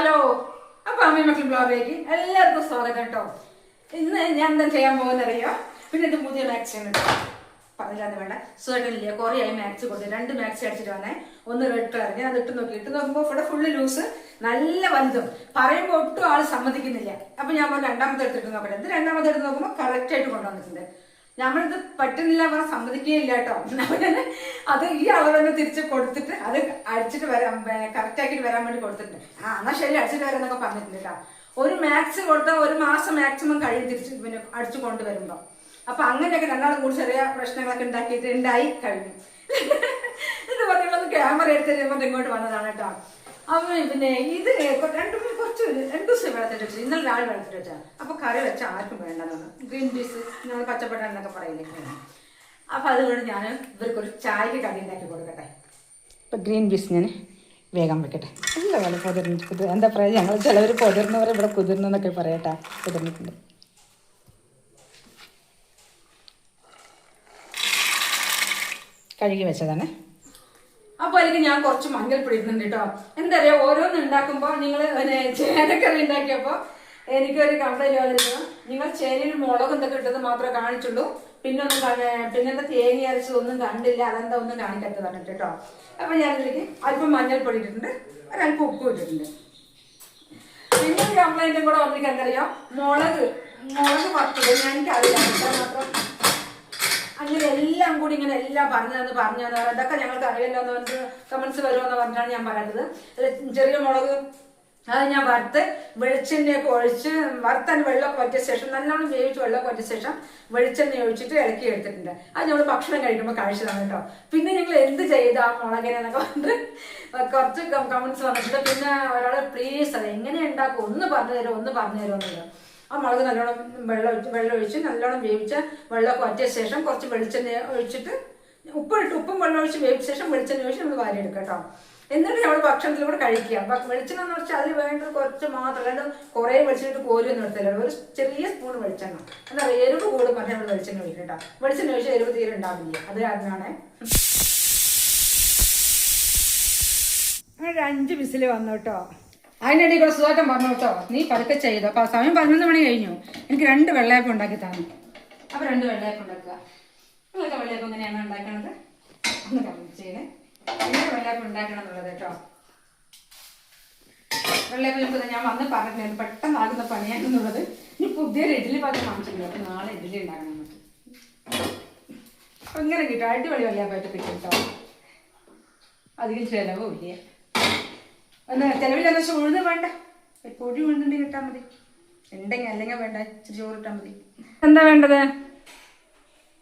Hello അപ്പൊ അമ്മ മക്കൾ ബ്ലോഗിലേക്ക് എല്ലാവർക്കും സ്വാഗതം കേട്ടോ. ഇന്ന് ഞാൻ എന്താ ചെയ്യാൻ പോകുന്നറിയോ പിന്നെ ഇത് പുതിയ മാക്സ് ആണ് പറഞ്ഞില്ലാന്ന് വേണ്ട? സുഖമില്ല കുറേ ആയി മാക്സ് കൊടുത്തു. രണ്ട് മാക്സ് അടിച്ചിട്ട് വന്നേ. ഒന്ന് റെഡ് കളർ ഞാൻ അത് ഇട്ട് നോക്കി. ഇട്ട് നോക്കുമ്പോൾ ഇവിടെ ഫുള്ള് ലൂസ് നല്ല വലുതും. പറയുമ്പോൾ ഒട്ടും ആൾ സമ്മതിക്കുന്നില്ല. അപ്പൊ ഞാൻ രണ്ടാമത്തെ എടുത്തിട്ട് നോക്കട്ടെ. ഇത് രണ്ടാമത്തെ എടുത്ത് നോക്കുമ്പോൾ കറക്റ്റ് ആയിട്ട് കൊണ്ടുവന്നിട്ടുണ്ട്. നമ്മളിത് പറ്റുന്നില്ല അവർ സമ്മതിക്കുകയില്ല കേട്ടോ അത് ഈ അളവ് തന്നെ തിരിച്ച് കൊടുത്തിട്ട് അത് അടിച്ചിട്ട് വരാൻ കറക്റ്റ് വരാൻ വേണ്ടി കൊടുത്തിട്ടുണ്ട്. ആ എന്നാ ശരി അടിച്ചിട്ട് വരാന്നൊക്കെ പറഞ്ഞിട്ടുണ്ട് കേട്ടോ ഒരു മാക്സ് കൊടുത്താൽ ഒരു മാസം മാക്സിമം കഴിയും തിരിച്ച് പിന്നെ അടിച്ചു കൊണ്ടുവരുമ്പോ. അപ്പൊ അങ്ങനെയൊക്കെ രണ്ടാളും കൂടി ചെറിയ പ്രശ്നങ്ങളൊക്കെ ഉണ്ടാക്കിയിട്ട് ഉണ്ടായി കഴിഞ്ഞു. ഇത് പറഞ്ഞുള്ളത് ക്യാമറ എടുത്തിട്ട് ഇങ്ങോട്ട് വന്നതാണ് കേട്ടോ അപ്പൊ പിന്നെ ഇത് രണ്ടു കുറച്ച് രണ്ടു ദിവസം വെള്ളത്തിൽ വെച്ചു. ഇന്നലെ രാവിലെ വെള്ളത്തിൽ വെച്ചാൽ അപ്പൊ കറി വെച്ച ആർക്കും വേണ്ടതാണ് ഗ്രീൻ പീസ് നമ്മൾ പച്ചപ്പട്ട എന്നൊക്കെ പറയില്ലേ. അപ്പൊ അതുകൊണ്ട് ഞാൻ ഇവർക്കൊരു ചായക്ക് കടി ഉണ്ടാക്കി കൊടുക്കട്ടെ. ഇപ്പൊ ഗ്രീൻ പീസ് ഞാൻ വേഗം വെക്കട്ടെ. നല്ല പോലെ പൊതിർന്നിട്ട് കുതിർ എന്താ പറയുക ഞങ്ങൾ ചിലവർ പൊതിർന്നവർ ഇവിടെ കുതിർന്നെന്നൊക്കെ പറയട്ടെ. കുതിർന്നിട്ടുണ്ട്. കഴുകി വെച്ചതാണ്. അപ്പോൾ അതിലേക്ക് ഞാൻ കുറച്ച് മഞ്ഞൾ ഇടുന്നുണ്ട് കേട്ടോ. എന്താ പറയാ ഓരോന്ന് ഉണ്ടാക്കുമ്പോൾ നിങ്ങൾ ചേനക്കറി ഉണ്ടാക്കിയപ്പോൾ എനിക്കൊരു കംപ്ലൈന്റ് വന്നിരുന്നു നിങ്ങൾ ചേനയിൽ മുളക് എന്തൊക്കെ ഇട്ടത് മാത്രമേ കാണിച്ചുള്ളൂ. പിന്നെ ഒന്നും പിന്നെ പിന്നെന്താ തേങ്ങ അരച്ചതൊന്നും കണ്ടില്ല. അതെന്താ ഒന്നും കാണിക്കാത്തത് പറഞ്ഞിട്ട് കേട്ടോ. അപ്പൊ ഞാൻ ഇതിലേക്ക് അല്പം മഞ്ഞൾപ്പൊടി ഇട്ടിട്ടുണ്ട്. ഒരല്പം ഉപ്പ് ഇട്ടിട്ടുണ്ട്. പിന്നെ ഒരു കംപ്ലൈന്റും കൂടെ വന്നിട്ട് എന്തറിയാം മുളക് മുളക് പത്തത് ഞാൻ എനിക്കറിയാം ഇത്ര മാത്രം അങ്ങനെ എല്ലാം കൂടി ഇങ്ങനെ എല്ലാം പറഞ്ഞു തന്ന് പറഞ്ഞു തന്നു ഇതൊക്കെ ഞങ്ങൾക്ക് അറിയില്ല എന്ന് പറഞ്ഞിട്ട് കമന്റ്സ് വരുമെന്ന് പറഞ്ഞാണ് ഞാൻ പറയുന്നത്. ചെറിയ മുളക് അത് ഞാൻ വറുത്ത് വെളിച്ചെണ്ണയൊക്കെ ഒഴിച്ച് വറുത്തതിന് വെള്ളമൊക്കെ പറ്റിയ ശേഷം നല്ലോണം വേവിച്ച് വെള്ളമൊക്കെ പറ്റിയ ശേഷം വെളിച്ചെണ്ണ ഒഴിച്ചിട്ട് ഇളക്കി എടുത്തിട്ടുണ്ട്. അത് ഞങ്ങൾ ഭക്ഷണം കഴിക്കുമ്പോൾ കഴിച്ചതാണ് കേട്ടോ. പിന്നെ ഞങ്ങൾ എന്ത് ചെയ്ത ആ മുളകിനെന്നൊക്കെ പറഞ്ഞിട്ട് കുറച്ച് കമൻസ് വന്നിട്ടുണ്ട്. പിന്നെ ഒരാൾ പ്ലീസ് അത് എങ്ങനെ ഉണ്ടാക്കും? ഒന്ന് പറഞ്ഞു തരുമോ? ഒന്ന് പറഞ്ഞു തരുമോ? എന്നുള്ളത് ആ മുളക് നല്ലോണം വെള്ളം ഒഴിച്ച് വെള്ളം ഒഴിച്ച് നല്ലോണം വേവിച്ച വെള്ളമൊക്കെ വറ്റിയ ശേഷം കുറച്ച് വെളിച്ചെണ്ണ ഒഴിച്ചിട്ട് ഉപ്പ് ഇട്ട് ഉപ്പും വെള്ളം ഒഴിച്ച് വേവിച്ച ശേഷം വെളിച്ചെണ്ണ ഒഴിച്ച് നമ്മൾ വാരി എടുക്കുക കേട്ടോ. എന്നിട്ട് നമ്മൾ ഭക്ഷണത്തിലൂടെ കഴിക്കുക. അപ്പൊ വെളിച്ചെണ്ണ എന്ന് വെച്ചാൽ അതിൽ വേണ്ടത് കുറച്ച് മാത്രം അല്ലാണ്ട് കുറേ വെളിച്ചെണ്ണ കോരിയൊന്നും നിർത്തില്ല ഒരു ചെറിയ സ്പൂൺ വെളിച്ചെണ്ണ. എന്താ പറയുക? എരിവ് കൂടും പറഞ്ഞാൽ നമ്മൾ വെളിച്ചെണ്ണ ഒഴിക്കും കേട്ടോ. വെളിച്ചെണ്ണ ഒഴിച്ച് എരിവ് തീരെ ഉണ്ടാവില്ല. അത് കാരണമാണ് ഒരു അഞ്ച് വിസിൽ വന്നു കേട്ടോ. അതിനിടയിൽ കൂടെ സുഖമായിട്ടും പറഞ്ഞു കേട്ടോ നീ പതുക്കെ ചെയ്തു. അപ്പൊ സമയം പതിനൊന്ന് മണി കഴിഞ്ഞു. എനിക്ക് രണ്ട് വെള്ളയപ്പം ഉണ്ടാക്കി തന്നു. അപ്പൊ രണ്ട് വെള്ളയപ്പം ഉണ്ടാക്കുക. നിങ്ങളൊക്കെ വെള്ളയപ്പം എങ്ങനെയാണ് ഉണ്ടാക്കണത്? ഒന്ന് കമന്റ് ചെയ്യണേ. എങ്ങനെ വെള്ളയപ്പം ഉണ്ടാക്കണം എന്നുള്ളത് കേട്ടോ. വെള്ളയപ്പം ഞാൻ വന്ന് പറഞ്ഞിട്ടുണ്ട്. പെട്ടെന്ന് ആകുന്ന പണിയാണെന്നുള്ളത് ഇനി പുതിയൊരു ഇഡ്ഡലി പാത്രം വാങ്ങിച്ചിട്ടുണ്ട്. അപ്പൊ നാളെ ഇഡ്ഡലി ഉണ്ടാക്കണം നമുക്ക്. അങ്ങനെ കിട്ടും. അടിപൊളി വെള്ളയപ്പമായിട്ട് കിട്ടും കേട്ടോ. അധികം ചിലവും ഇല്ല. ഒന്ന് ചിലവില്ലെന്ന് വെച്ചാൽ ഉഴുന്ന് വേണ്ട? പൊടി ഉഴുന്നുണ്ടെങ്കിൽ ഇട്ടാൽ മതി. ഉണ്ടെങ്കിൽ അല്ലെങ്കിൽ വേണ്ട? ഇച്ചിരി ചോറ് ഇട്ടാൽ മതി. എന്താ വേണ്ടത്?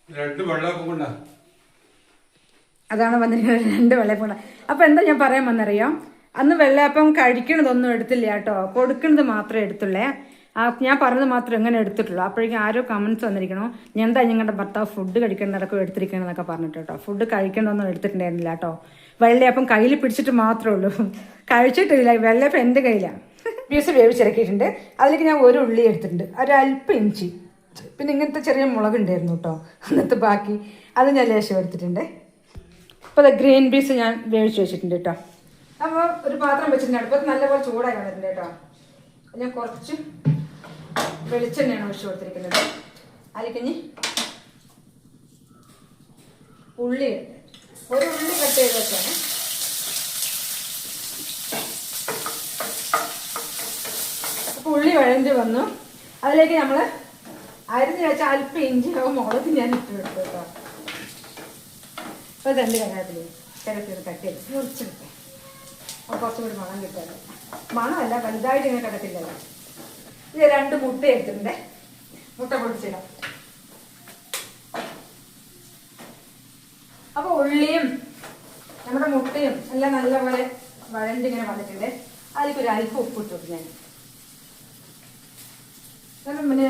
രണ്ട് അതാണ് വന്നിരിക്കുന്നത്. രണ്ട് വെള്ളയപ്പം അപ്പൊ എന്താ ഞാൻ പറയാൻ വന്നറിയാം? അന്ന് വെള്ളയപ്പം കഴിക്കണതൊന്നും എടുത്തില്ല കേട്ടോ. കൊടുക്കണത് മാത്രമേ എടുത്തുള്ളേ. ആ ഞാൻ പറഞ്ഞത് മാത്രം എങ്ങനെ എടുത്തിട്ടുള്ളൂ. അപ്പോഴേക്കും ആരോ കമന്റ്സ് വന്നിരിക്കണോ. ഞാൻ എന്താ ഞങ്ങളുടെ ഭർത്താവ് ഫുഡ് കഴിക്കേണ്ടതൊക്കെ എടുത്തിരിക്കണമെന്നൊക്കെ പറഞ്ഞിട്ട് കേട്ടോ. ഫുഡ് കഴിക്കേണ്ടതൊന്നും എടുത്തിട്ടുണ്ടായിരുന്നില്ല കേട്ടോ. വെള്ളയപ്പം കയ്യിൽ പിടിച്ചിട്ട് മാത്രമേ ഉള്ളൂ. കഴിച്ചിട്ടില്ല വെള്ളയപ്പം എന്റെ കയ്യിലാണ് പീസ് വേവിച്ചിറക്കിയിട്ടുണ്ട്. അതിലേക്ക് ഞാൻ ഒരു ഉള്ളി എടുത്തിട്ടുണ്ട്. ഒരല്പം ഇഞ്ചി. പിന്നെ ഇങ്ങനത്തെ ചെറിയ മുളക് ഉണ്ടായിരുന്നു കേട്ടോ. അന്നത്തെ ബാക്കി. അത് ഞാൻ ലേശം എടുത്തിട്ടുണ്ട്. അപ്പോൾ അത് ഗ്രീൻ പീസ് ഞാൻ വേവിച്ച് വെച്ചിട്ടുണ്ട് കേട്ടോ. അപ്പോൾ ഒരു പാത്രം വെച്ചിട്ടുണ്ട്. അടുപ്പത്ത് നല്ലപോലെ ചൂടായി വന്നിട്ടുണ്ട് കേട്ടോ. ഞാൻ കുറച്ച് വെളിച്ചെണ്ണയാണ് ഒഴിച്ച് കൊടുത്തിരിക്കുന്നത്. അതിലേക്ക് ഉള്ളി ഒരു ഉള്ളി കട്ട് ചെയ്ത് ഉള്ളി വഴഞ്ഞ് വന്നു. അതിലേക്ക് നമ്മൾ അരിഞ്ഞ് വെച്ച അല്പം ഇഞ്ചി മുളക് ഞാൻ ഇട്ട് കൊടുത്തു കേട്ടോ. അപ്പോൾ രണ്ട് കറിവേപ്പില കിടത്തിയത് കട്ട് ചെയ്ത് മുറിച്ചെടുക്കാം കുറച്ചും കൂടി മണം കിട്ടാതെ മണമല്ല വലുതായിട്ട് ഇങ്ങനെ കിടക്കില്ലല്ലോ. ഇത് രണ്ട് മുട്ട എടുത്തിട്ടുണ്ടേ. മുട്ട പൊടിച്ചിടാം. അപ്പോൾ ഉള്ളിയും നമ്മുടെ മുട്ടയും എല്ലാം നല്ലപോലെ വഴണ്ടിങ്ങനെ വന്നിട്ടുണ്ട്. അതിലേക്ക് ഒരു അല്പം ഉപ്പ് ഇട്ടു ഞാൻ. കാരണം പിന്നെ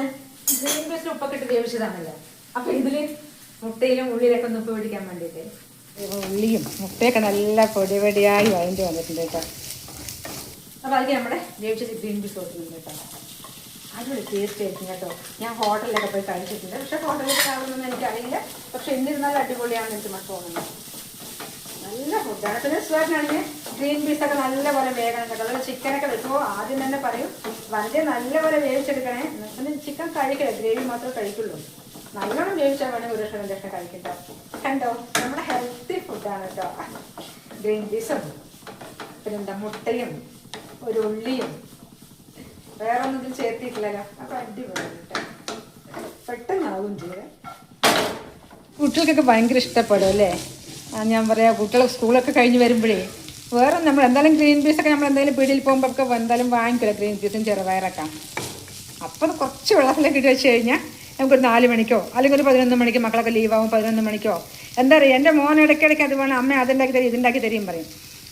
ഗ്രീൻ പേസ്റ്റ് ഉപ്പൊക്കെ ഇട്ട് വേവിച്ചതാണല്ലോ. അപ്പൊ ഇതിൽ മുട്ടയിലും ഉള്ളിയിലൊക്കെ ഒന്ന് ഉപ്പ് പിടിക്കാൻ വേണ്ടിയിട്ട്. ഉള്ളിയും മുട്ടയൊക്കെ നല്ല പൊടി പൊടിയായി വഴണ്ടി വന്നിട്ടുണ്ട് കേട്ടോ. അപ്പൊ അതിലേക്ക് നമ്മുടെ വേവിച്ചത് ഗ്രീൻ പീസ് കൊടുക്കുന്നുണ്ട് കേട്ടോ. ടേസ്റ്റ് ആയിരിക്കും കേട്ടോ. ഞാൻ ഹോട്ടലിലൊക്കെ പോയി കഴിച്ചിട്ടുണ്ട്. പക്ഷെ ഹോട്ടലിലൊക്കെ ആവുന്നൊന്നും എനിക്കറിയില്ല. പക്ഷെ എന്നിരുന്നാലും അടിപൊളിയാണെന്ന് എനിക്ക് തോന്നുന്നു നല്ല നല്ല ഫുഡാണ് പിന്നെ ഗ്രീൻ പീസ് ഒക്കെ നല്ലപോലെ വേഗം കേട്ടോ. അതുപോലെ ചിക്കനൊക്കെ വെക്കുമ്പോൾ ആദ്യം തന്നെ പറയും വളരെ നല്ലപോലെ വേവിച്ചെടുക്കണേ. പിന്നെ ചിക്കൻ കഴിക്കില്ല ഗ്രേവി മാത്രമേ കഴിക്കുള്ളൂ. നല്ലോണം വേവിച്ചാൽ വേണമെങ്കിൽ ഒരു ലക്ഷം ലക്ഷം കഴിക്കട്ടോ. കണ്ടോ? നമ്മുടെ ഹെൽത്തി ഫുഡാണ് കേട്ടോ. ഗ്രീൻ പീസും പിന്നെന്താ മുട്ടയും ഒരു ഉള്ളിയും വേറെ ഒന്നും ഇത് ചേർത്തിട്ടില്ലല്ലോ. അപ്പൊ അടിപൊളി പെട്ടെന്നാവും ചെയ്ത് കുട്ടികൾക്കൊക്കെ ഭയങ്കര ഇഷ്ടപ്പെടും അല്ലേ? ആ ഞാൻ പറയാം കുട്ടികൾ സ്കൂളൊക്കെ കഴിഞ്ഞ് വരുമ്പോഴേ വേറെ നമ്മൾ എന്തായാലും ഗ്രീൻ പീസൊക്കെ നമ്മൾ എന്തായാലും പീടിയിൽ പോകുമ്പോൾ ഒക്കെ എന്തായാലും വാങ്ങിക്കില്ല ഗ്രീൻ പീസും ചെറുപയറൊക്കെ അപ്പം കുറച്ച് വെള്ളത്തിലേക്ക് ഇട്ട് വെച്ച് കഴിഞ്ഞാൽ നമുക്കൊരു നാല് മണിക്കോ അല്ലെങ്കിൽ ഒരു പതിനൊന്ന് മണിക്കോ മക്കളൊക്കെ ലീവാകും പതിനൊന്ന് മണിക്കോ. എന്താ പറയുക എന്റെ മോൻ ഇടയ്ക്കിടയ്ക്ക് അത് വേണം അമ്മ അതുണ്ടാക്കി തരും ഇതുണ്ടാക്കി തരും പറയും.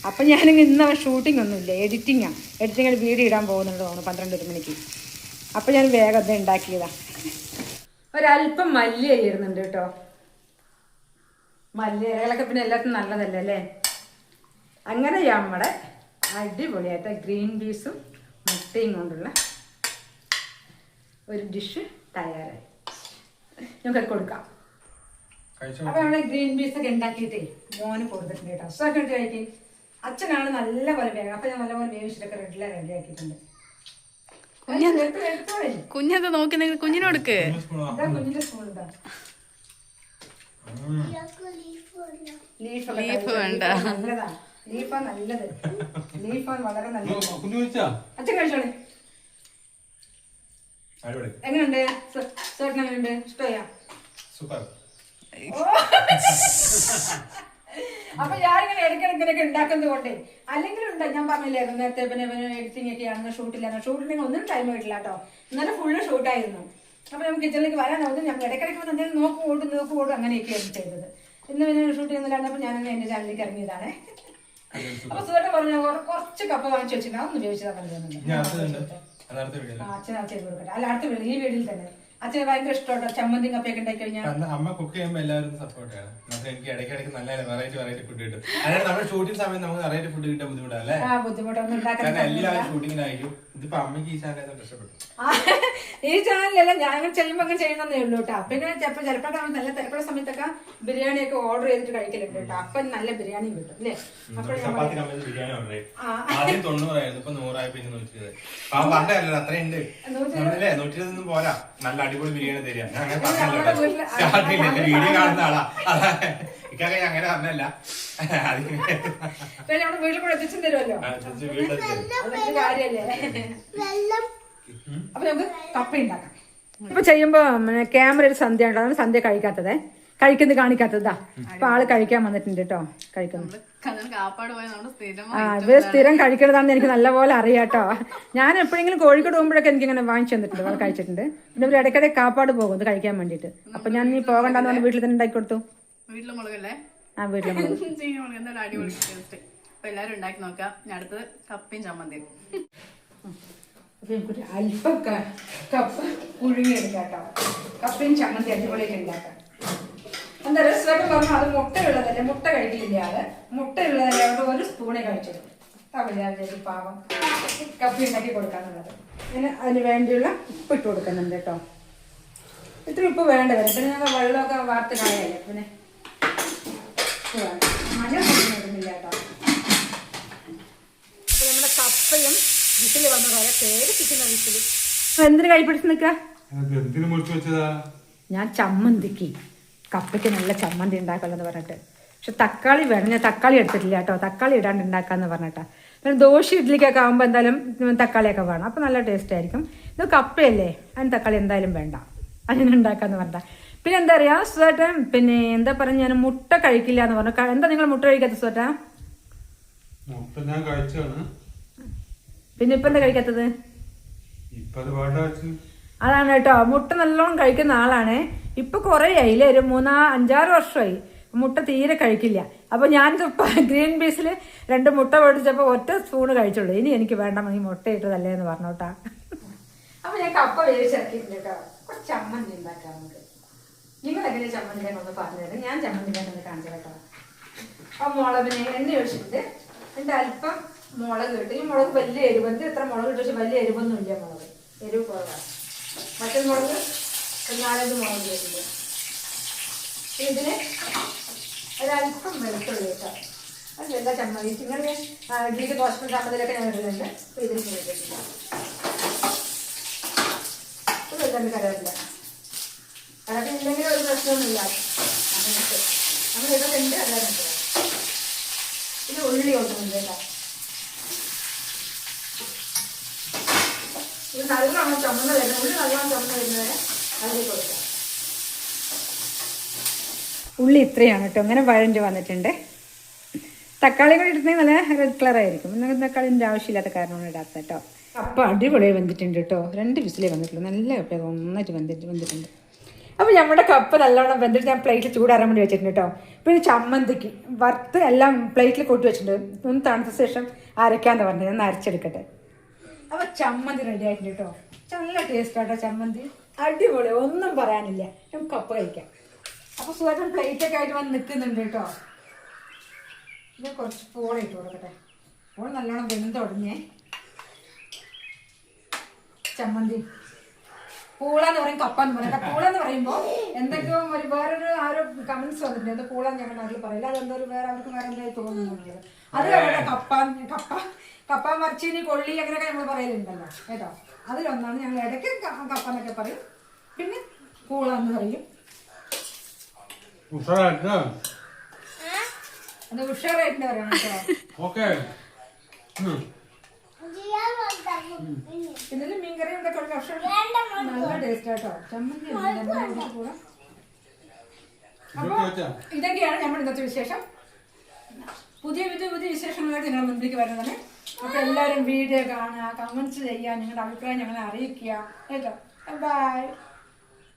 അപ്പം ഞാനിങ്ങ് ഇന്ന് അവൻ ഷൂട്ടിംഗ് ഒന്നുമില്ല എഡിറ്റിങ്ങാണ് എഡിറ്റിങ്ങിൽ വീഡിയോ ഇടാൻ പോകുന്നുണ്ട് തോന്നുന്നു പന്ത്രണ്ട് ഒരു മണിക്ക്. അപ്പം ഞാൻ വേഗം അത് ഉണ്ടാക്കിയതാ. ഒരല്പം മല്ലി അരിയിടുന്നുണ്ട് കേട്ടോ. മല്ലി ഇലകളൊക്കെ പിന്നെ എല്ലാത്തിനും നല്ലതല്ലേ അല്ലേ? അങ്ങനെ നമ്മുടെ അടിപൊളിയായിട്ട് ഗ്രീൻ പീസും മുട്ടയും കൊണ്ടുള്ള ഒരു ഡിഷ് തയ്യാറായി. നമുക്ക് കൊടുക്കാം. അപ്പൊ നമ്മുടെ ഗ്രീൻ പീസ് ഒക്കെ ഉണ്ടാക്കിയിട്ടേ മോന് കൊടുത്തിട്ടുണ്ട് കേട്ടോ. അസുഖമൊക്കെ എടുത്ത് കഴിക്കും അച്ഛനാണ് നല്ലപോലെ വേഗം. അപ്പൊ ഞാൻ നല്ലപോലെ വേവിച്ചിട്ടൊക്കെ റെഡിലാ റെഡി ആക്കിയിട്ടുണ്ട്. എടുത്തോ, എടുത്തോളി. കുഞ്ഞത് നോക്കി കുഞ്ഞിനോടുക്ക് ഇതാ കുഞ്ഞിന്റെ സ്പൂൺ ഇതാ. ലീഫ് ലീഫ് വേണ്ട. ലീഫാ നല്ലത്. വളരെ നല്ലത്. അച്ഛൻ കഴിച്ചോളെ. എങ്ങനെയുണ്ട് ചേട്ടൻ എങ്ങനെയുണ്ട് ഇഷ്ടമായാ? സൂപ്പർ. അപ്പൊ ഞാനിങ്ങനെ ഇടയ്ക്കിടയ്ക്കിടയ്ക്ക് ഉണ്ടാക്കുന്നത് കൊണ്ടേ അല്ലെങ്കിലും ഉണ്ട് ഞാൻ പറഞ്ഞില്ലായിരുന്നു നേരത്തെ പിന്നെ എഡിറ്റിംഗ് ഒക്കെ ആണെന്ന് ഷൂട്ടില്ലായിരുന്നു ഷൂട്ടിന് ഒന്നും ടൈം കിട്ടില്ല കേട്ടോ ഇന്നലെ ഫുള്ള് ഷൂട്ടായിരുന്നു അപ്പൊ നമുക്ക് കിച്ചണിലേക്ക് വരാനാവുന്നത് ഞങ്ങൾ ഇടയ്ക്കിടയ്ക്ക് വന്ന് എന്തെങ്കിലും നോക്കും ഓടും നോക്കും ഓടും അങ്ങനെയൊക്കെയാണ് ചെയ്തത്. ഇന്ന് പിന്നെ ഷൂട്ട് ചെയ്യുന്നില്ലായിരുന്നപ്പോൾ ഞാൻ എന്റെ ചാനലിലേക്ക് ഇറങ്ങിയതാണ്. അപ്പൊ സുഖമായിട്ട് പറഞ്ഞു "കുറ- കുറച്ച് കപ്പ വാങ്ങിച്ചു വെച്ചിട്ടുണ്ട്. അതൊന്ന് ആ, അച്ഛൻ ആ ചെയ്ത് കൊടുക്കട്ടെ. അല്ല അടുത്ത വീട് ഈ വീടിൽ തന്നെ. അച്ഛന് ഭയങ്കര ഇഷ്ടമുണ്ടോ ചമ്മന്തി കപ്പയൊക്കെ ഉണ്ടാക്കി കഴിഞ്ഞാൽ അന്ന് അമ്മ കുക്ക് ചെയ്യുമ്പോൾ എല്ലാവരും സപ്പോർട്ട് ചെയ്യണം. നമുക്ക് എനിക്ക് ഇടയ്ക്ക് ഇടയ്ക്ക് നല്ല വെറൈറ്റി വെറൈറ്റി ഫുഡ് കിട്ടും. അതായത് നമ്മുടെ ഷൂട്ടിംഗ് സമയത്ത് നമുക്ക് വെറൈറ്റി ഫുഡ് കിട്ടാൻ അല്ലേ? ആ ബുദ്ധിമുട്ടൊന്നും ഉണ്ടാക്കാൻ എല്ലാവരും ഷൂട്ടിങ്ങിനായിരിക്കും ഇതിപ്പോ അമ്മയ്ക്ക് ഈ ചാനൽ ഈ ചാനലല്ല ഞാൻ അങ്ങനെ ചെയ്യുമ്പോ അങ്ങനെ ചെയ്യണമെന്നേ ഉള്ളൂ കേട്ടോ. പിന്നെ ചിലപ്പോൾ ചിലപ്പോൾ നല്ല തിരക്കുള്ള സമയത്തൊക്കെ ബിരിയാണി ഒക്കെ ഓർഡർ ചെയ്തിട്ട് കഴിക്കലുണ്ട് കേട്ടോ. അപ്പൊ നല്ല ബിരിയാണി കിട്ടും അല്ലേ. ആദ്യം തൊണ്ണൂറായിരുന്നു ഇപ്പൊ നൂറായി പിന്നെ നൂറ്റി ഇരുപത് അപ്പൊ ആ പണ്ടല്ലോ അത്രയുണ്ട് നമ്മളല്ലേ നൂറ്റി ഇരുപതൊന്നും പോരാ. നല്ല അടിപൊളി ബിരിയാണി തരാം വീഡിയോ കാണുന്ന ആളാ. ഇക്കൊക്കെ ഞാൻ അങ്ങനെ നമ്മുടെ വീട്ടിൽ കൂടെ എത്തിച്ചും തരുമല്ലോ? അതൊക്കെ കാര്യല്ലേ? അപ്പൊ നമുക്ക് കപ്പ ഉണ്ടാക്കാം. ഇപ്പൊ ചെയ്യുമ്പോ ക്യാമറ ഒരു സന്ധ്യ ഉണ്ടോ അതാണ് സന്ധ്യ കഴിക്കാത്തത്. കഴിക്കുന്നത് കാണിക്കാത്തതാ. അപ്പൊ ആൾ കഴിക്കാൻ വന്നിട്ടുണ്ട് കേട്ടോ കഴിക്കുന്നു. ആ ഇവർ സ്ഥിരം കഴിക്കണതാണെന്ന് എനിക്ക് നല്ലപോലെ അറിയാട്ടോ ഞാൻ എപ്പോഴെങ്കിലും കോഴിക്കോട് പോകുമ്പോഴൊക്കെ എനിക്ക് ഇങ്ങനെ വാങ്ങിച്ചു തന്നിട്ടുണ്ട്. അവൾ കഴിച്ചിട്ടുണ്ട്. പിന്നെ ഇവർ ഇടയ്ക്കിടെ കാപ്പാട് പോകും. ഇത് കഴിക്കാൻ വേണ്ടിട്ട് അപ്പൊ ഞാൻ നീ പോകണ്ടെന്ന് പറഞ്ഞ് വീട്ടിൽ തന്നെ ഉണ്ടാക്കി കൊടുത്തു. വീട്ടിലെ മുളകല്ലേ ആ വീട്ടിലെ മുളക് ചീനി മുളക് എന്തായാലും അടിപൊളി ടേസ്റ്റ് അപ്പൊ എല്ലാരും ഉണ്ടാക്കി നോക്കാം. ഞാൻ അടുത്തത് കപ്പയും ചമ്മന്തിയും. അപ്പൊ നമുക്കൊരു അല്പം ക- കപ്പ പുഴുങ്ങിയെടുക്കാം കപ്പയും ചമ്മന്തി അടിപൊളിയൊക്കെ ഉണ്ടാക്കാം. എന്താ രസമായിട്ട് പറഞ്ഞു അത് മുട്ടയുള്ളതല്ലേ? മുട്ട കഴിക്കില്ല ആൾ? മുട്ടയുള്ളതല്ലേ? അവിടെ ഒരു സ്പൂണേ കഴിച്ചത് അവർ പാവം. കപ്പ ഉണ്ടാക്കി കൊടുക്കാന്നുള്ളത്. പിന്നെ അതിന് വേണ്ടിയുള്ള ഉപ്പ് ഇട്ട് കൊടുക്കുന്നുണ്ട് കേട്ടോ. ഇത്ര ഉപ്പ് വേണ്ട വരും. പിന്നെ ഞങ്ങൾ വെള്ളമൊക്കെ വാർത്ത് കളയല്ലേ? പിന്നെ കേട്ടോ നമ്മുടെ കപ്പയും വന്ന പോലെ എന്തിനു കൈ പിടിച്ച് നിൽക്കുക ഞാൻ ചമ്മന്തിക്ക്. കപ്പയ്ക്ക് നല്ല ചമ്മന്തി ഉണ്ടാക്കലെന്ന് പറഞ്ഞിട്ട്. പക്ഷെ തക്കാളി വേണം. ഞാൻ തക്കാളി എടുത്തിട്ടില്ല കേട്ടോ. തക്കാളി ഇടാണ്ട് ഉണ്ടാക്കാന്ന് പറഞ്ഞിട്ടാ. പിന്നെ ദോശ ഇഡ്ഡലിക്കൊക്കെ ആകുമ്പോൾ എന്തായാലും തക്കാളിയൊക്കെ വേണം. അപ്പോൾ നല്ല ടേസ്റ്റ് ആയിരിക്കും. ഇത് കപ്പയല്ലേ? അതിന് തക്കാളി എന്തായാലും വേണ്ട. അതിനുണ്ടാക്കാന്ന് ഉണ്ടാക്കാന്ന് പറഞ്ഞ പിന്നെ എന്താ പറയാ സുധാട്ടൻ? പിന്നെ എന്താ പറഞ്ഞ ഞാൻ മുട്ട കഴിക്കില്ല എന്ന് പറഞ്ഞു എന്താ നിങ്ങൾ മുട്ട കഴിക്കാത്ത സുധാട്ട? മുട്ട ഞാൻ കഴിച്ചാണ് പിന്നെ ഇപ്പൊ എന്താ കഴിക്കാത്തത്? അതാണ് കേട്ടോ. മുട്ട നല്ലോണം കഴിക്കുന്ന ആളാണ്. ഇപ്പൊ കുറേ ആയില്ലേ? ഒരു മൂന്നാ അഞ്ചാറ് വർഷമായി മുട്ട തീരെ കഴിക്കില്ല. അപ്പൊ ഞാൻ ഗ്രീൻ പീസിൽ രണ്ട് മുട്ട പൊടിച്ചപ്പോ ഒറ്റ സ്പൂണ് കഴിച്ചുള്ളൂ. ഇനി എനിക്ക് വേണ്ട ഈ മുട്ട ഇട്ടതല്ലേ എന്ന് പറഞ്ഞോട്ടാ. അപ്പൊ ഞാൻ കപ്പ വേവിച്ചിറക്കിയിട്ടുണ്ട് കേട്ടോ. കുറച്ച് അമ്മ ഉണ്ടാക്കാം നമുക്ക്. നിങ്ങൾ എങ്ങനെ ചമ്മന്തി ഒന്ന് പറഞ്ഞുതരും ഞാൻ ചമ്മന്തിനെ ഒന്ന് കാണിച്ചു കേട്ടോ. ആ മുളകിനെ എണ്ണ ഒഴിച്ചിട്ട് എന്നിട്ട് അല്പം മുളക് ഇട്ട്. ഈ മുളക് വലിയ എരിവ് എന്ത് എത്ര മുളക് ഇട്ട് പക്ഷെ വലിയ എരിവൊന്നും ഇല്ല മുളക് എരിവ് കുറവാണ് മറ്റേ മുളക് നാലഞ്ച് മുളക് ഇട്ടില്ല ഇതിന് ഒരല്പം വെളുത്തുള്ളി കേട്ടോ അത് എല്ലാ ചമ്മന്തി? ഇങ്ങനെ ഇഡ്ലിക്ക് ദോശ ചമ്മന്തിയിലൊക്കെ ഞാൻ ഇടലുണ്ട് അപ്പോൾ ഇതിലേക്ക് ഇട്ടിട്ടില്ല ഇത് വെക്കാൻ കറിവേപ്പില കറിവേപ്പില ഇല്ലെങ്കിൽ ഒരു പ്രശ്നമൊന്നുമില്ല അങ്ങനത്തെ നമ്മൾ ഇതൊക്കെ ഉണ്ട് അല്ലാതെ ഇത് ഉള്ളി കൊടുക്കുന്നുണ്ട് കേട്ടോ ഇത് നല്ലോണം ചമ്മന്ന് വരുന്നത് ഉള്ളി നല്ലോണം ചമ്മന്ന് വരുന്നവരെ അതിലേക്ക് കൊടുക്കാം ഉള്ളി ഇത്രയാണ് കേട്ടോ. ഇങ്ങനെ വഴഞ്ഞ് വന്നിട്ടുണ്ട്. തക്കാളി കൂടി ഇടുന്നെങ്കിൽ നല്ല റെഡ് കളർ ആയിരിക്കും. നിങ്ങൾക്ക് തക്കാളിന്റെ ആവശ്യമില്ലാത്ത കാരണമാണ് ഇടാത്തത് കേട്ടോ. അപ്പം അടിപൊളിയായി വന്നിട്ടുണ്ട് കേട്ടോ. രണ്ട് വിസിലേ വന്നിട്ടുള്ളൂ. നല്ല കപ്പ നന്നായിട്ട് വന്നിട്ട് വന്നിട്ടുണ്ട് അപ്പോൾ നമ്മുടെ കപ്പ് നല്ലോണം വെന്തിട്ട് ഞാൻ പ്ലേറ്റിൽ ചൂടാറാൻ വേണ്ടി വെച്ചിട്ടുണ്ട് കേട്ടോ. പിന്നെ ചമ്മന്തിക്ക് വറുത്ത് എല്ലാം പ്ലേറ്റിൽ കൊട്ടി വെച്ചിട്ടുണ്ട്. ഒന്ന് തണുത്ത ശേഷം അരയ്ക്കാന്ന് പറഞ്ഞത്. ഞാൻ അരച്ചെടുക്കട്ടെ. അപ്പോൾ ചമ്മന്തി റെഡി ആയിട്ടുണ്ട് കേട്ടോ. നല്ല ടേസ്റ്റ് ആട്ടോ ചമ്മന്തി. അടിപൊളി. ഒന്നും പറയാനില്ല. നമുക്ക് കപ്പ് കഴിക്കാം. അപ്പോൾ പ്ലേറ്റ് പ്ലേറ്റൊക്കെ ആയിട്ട് വന്ന് നിൽക്കുന്നുണ്ട് കേട്ടോ. ഇത് കുറച്ച് പൂള ഇട്ട് കൊടുക്കട്ടെ. പോൾ നല്ലോണം വെന്ത് തുടങ്ങിയേ. ചമ്മന്തി. പൂള എന്ന് പറയും കപ്പ എന്ന് പറയും. പൂള എന്ന് പറയുമ്പോൾ എന്തൊക്കെയോ ഒരു വേറൊരു ആരോ കമന്റ്സ് വന്നിട്ടുണ്ട്. എന്താ പൂള ഞങ്ങളുടെ നാട്ടിൽ പറയില്ല അതെന്തോ ഒരു വേറെ അവർക്ക് വേറെ എന്തായി തോന്നുന്നുണ്ട് അത് അവരുടെ കപ്പ കപ്പ കപ്പ മറിച്ചിനി കൊള്ളി അങ്ങനെയൊക്കെ നമ്മൾ പറയലുണ്ടല്ലോ. കേട്ടോ? അതിലൊന്നാണ് ഞങ്ങൾ ഇടയ്ക്ക് കപ്പന്നൊക്കെ കപ്പ എന്നൊക്കെ പറയും. പിന്നെ പൂള എന്ന് പറയും. ഉഷാറായിട്ട് അത് ഉഷാറായിട്ട് പറയണം കേട്ടോ. ഓക്കെ. ഇതിൽ മീൻകറി ഇതൊക്കെ ഉണ്ട് പക്ഷെ നല്ല ടേസ്റ്റ് ആട്ടോ ചമ്മന്തി ഉണ്ട് ചമ്മന്തി കൂടെ. അപ്പൊ ഇതൊക്കെയാണ് നമ്മുടെ ഇന്നത്തെ വിശേഷം. പുതിയ പുതിയ പുതിയ വിശേഷങ്ങളായിട്ട് നിങ്ങളുടെ മുമ്പിലേക്ക് വരുന്നതാണ് അപ്പൊ എല്ലാവരും വീഡിയോ കാണുക കമന്റ്സ് ചെയ്യുക നിങ്ങളുടെ അഭിപ്രായം ഞങ്ങളെ അറിയിക്കുക. കേട്ടോ? ബൈ